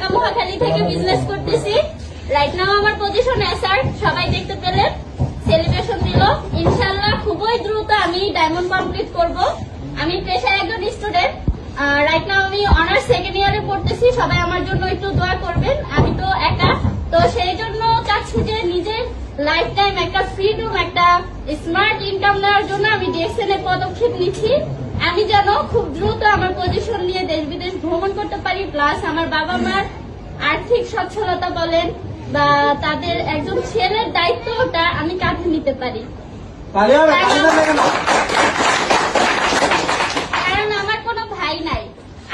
ঢাকা মহাখালী থেকে বিজনেস করতেছি। Right now আমার পজিশন স্যার সবাই দেখতে পেলেন সেলিব্রেশন দিল। ইনশাল্লাহ খুবই দ্রুত আমি ডায়মন্ড কমপ্লিট করব। আমি পেশায় একজন স্টুডেন্ট রাইট নাও আমি অনার্স সেকেন্ড ইয়ারে পড়তেছি। সবাই আমার জন্য একটু দোয়া করবেন। আমি তো একা। তো সেই জন্য চাচ্ছি যে নিজের লাইফ টাইম একটা ফ্রিডম একটা স্মার্ট ইনকাম নেওয়ার জন্য আমি ডিএক্সএন এর পদক্ষেপ নিচ্ছি। আমি যেন খুব দ্রুত আমার পজিশন নিয়ে দেশ বিদেশ ভ্রমণ করতে পারি প্লাস আমার বাবা মার আর্থিক সচ্ছলতা বলেন বা তাদের একজন ছেলের দায়িত্বটা আমি কাঁধে নিতে পারি? কারণ আমার কোনো ভাই নাই।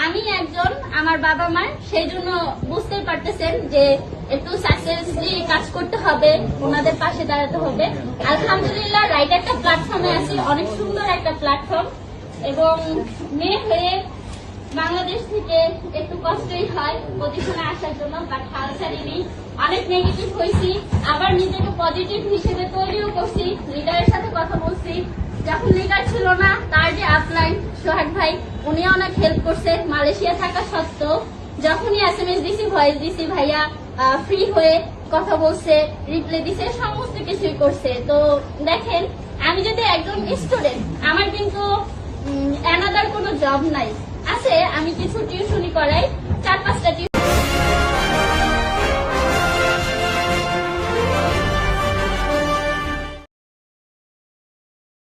আমি একজন আমার বাবা মার সেই জন্য বুঝতেই পারতেছেন যে একটু সাকসেসলি কাজ করতে হবে ওনাদের পাশে দাঁড়াতে হবে। আলহামদুলিল্লাহ রাইট একটা প্ল্যাটফর্মে আছি অনেক সুন্দর একটা প্ল্যাটফর্ম এবং মেয়ে হয়ে বাংলাদেশ থেকে একটু কষ্টই হয় পজিশনে আসার জন্য বাট হাল ছাড়িনি অনেক নেগেটিভ হয়েছি। আবার নিজেকে পজিটিভ হিসেবে তৈরিও করছি। লিডারের সাথে কথা বলছি। যখন লিডার ছিল না, তার যে আপলাইন সোহাগ ভাই উনি অনেক হেল্প করছে মালয়েশিয়া থাকা সত্ত্বেও। যখনই এস এম এস দিছি ভয়েস দিছি, ভাইয়া ফ্রি হয়ে কথা বলছে রিপ্লাই দিছে, সমস্ত কিছুই করছে। তো দেখেন, আমি যদি একজন স্টুডেন্ট আমার কিন্তু জব নাই। আছে আমি কিছু টিউশনি করাই।